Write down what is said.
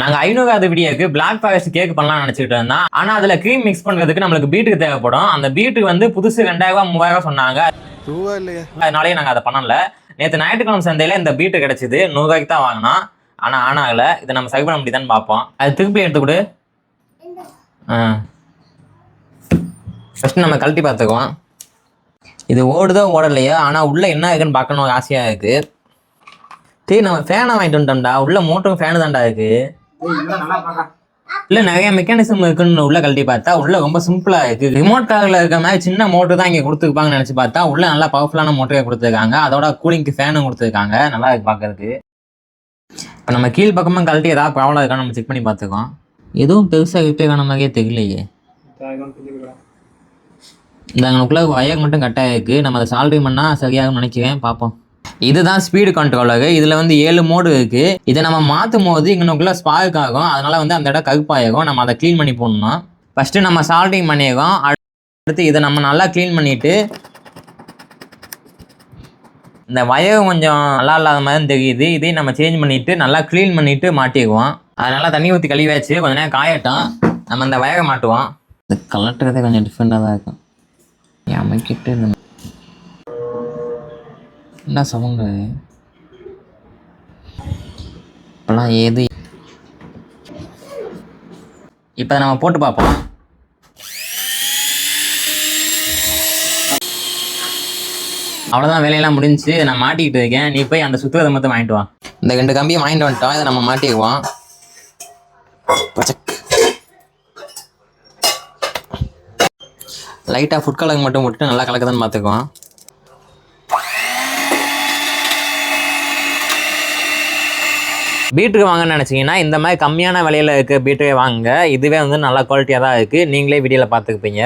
நாங்கள் ஐநூறாவது வீடியோக்கு black forest cake பண்ணலாம்னு நினச்சிட்டு இருந்தோம். ஆனால் அதில் க்ரீம் மிக்ஸ் பண்ணுறதுக்கு நம்மளுக்கு பீட்டுக்கு தேவைப்படும். அந்த பீட்டுக்கு வந்து புதுசு ரெண்டாயிரம் மூவாயிரம் சொன்னாங்க. அதனாலேயே நாங்கள் அதை பண்ணல. நேற்று ஞாயிற்றுக்கிழமை சந்தையில் இந்த பீட்டு கிடச்சிது. நூறுரூவாய்க்கு தான் வாங்கினோம். ஆனால் ஆனாகல இதை நம்ம சரி பண்ண முடியுதான்னு பார்ப்போம். அது திருப்பி எடுத்து கொடு. ஆ. ஃபஸ்ட்டு நம்ம கழட்டி பார்த்துக்குவோம். இது ஓடுதோ ஓடலையோ ஆனால் உள்ளே என்ன இருக்குன்னு பார்க்கணும் ஆசையாக இருக்குது சரி நம்ம ஃபேனை வாங்கிட்டு வந்துட்டோம்டா. உள்ள மோட்டரும் ஃபேனு தான்டா இருக்கு. இல்ல நிறைய மெக்கானிசம் இருக்குன்னு உள்ள கழட்டி பார்த்தா உள்ள ரொம்ப சிம்பிளா இருக்கு. ரிமோட் காரில் இருக்க மாதிரி சின்ன மோட்டர் தான் இங்க கொடுத்துருப்பாங்கன்னு நினைச்சு பார்த்தா உள்ள நல்லா பவர்ஃபுல்லான மோட்டரே கொடுத்துருக்காங்க. அதோட கூலிங்க்கு ஃபேனும் கொடுத்துருக்காங்க. நல்லா இருக்கு பார்க்கறதுக்கு. இப்போ நம்ம கீழ் பக்கமாக கழட்டி ஏதாவது ப்ராப்ளம் இருக்கான்னு நம்ம செக் பண்ணி பார்த்துக்கோம் எதுவும் பெருசாக ரிப்பேர் ஆன மாதிரியே தெரியலையே. இந்த அங்கனுக்குள்ள ஒயர் மட்டும் கட்டாயிருக்கு நம்ம அதை சால்ரி பண்ணால் சரியாகும்னு நினைக்கிறேன். பார்ப்போம். இதுதான் ஸ்பீடு கண்ட்ரோலரு இதில் வந்து ஏழு மோடு இருக்கு. இதை நம்ம மாற்றும் போது இங்கனக்குள்ளே ஸ்பார்க் ஆகும். அதனால் வந்து அந்த இடம் கருப்பாகும் நம்ம அதை க்ளீன் பண்ணி போடணும். ஃபஸ்ட்டு நம்ம சால்டிங் பண்ணியிருக்கோம் அடுத்து இதை நம்ம நல்லா க்ளீன் பண்ணிட்டு இந்த வயர் கொஞ்சம் நல்லா இல்லாத மாதிரி தெரியுது. இதையும் நம்ம சேஞ்ச் பண்ணிவிட்டு நல்லா க்ளீன் பண்ணிவிட்டு மாட்டிக்குவோம் அதனால் தண்ணி ஊற்றி கழுவியாச்சு கொஞ்ச நேரம் காயட்டும். நம்ம இந்த வயரை மாட்டுவோம். இந்த கலட்டுறதே கொஞ்சம் டிஃப்ரெண்ட்டாக தான் இருக்கும். அமைக்கிட்டு என்ன சமங்க இப்போலாம் ஏது? இப்போ நம்ம போட்டு பார்ப்போம். அவ்வளோதான் வேலையெல்லாம் முடிஞ்சுச்சு நான் மாட்டிக்கிட்டு இருக்கேன். நீ போய் அந்த சுற்றுவதை மட்டும் வாங்கிட்டு வா. இந்த ரெண்டு கம்பியை வாங்கிட்டு வந்துட்டோம். இதை நம்ம மாட்டிக்குவோம். லைட்டாக ஃபுட் கலர் மட்டும் விட்டுட்டு நல்லா கலக்குதான்னு பார்த்துக்குவோம். பீட்டுக்கு வாங்க நினச்சிங்கன்னா இந்த மாதிரி கம்மியான விலையில் இருக்க பீட்டுவே வாங்குங்க. இதுவே வந்து நல்ல குவாலிட்டியாக தான் இருக்குது நீங்களே வீடியோவில் பார்த்துக்குப்பீங்க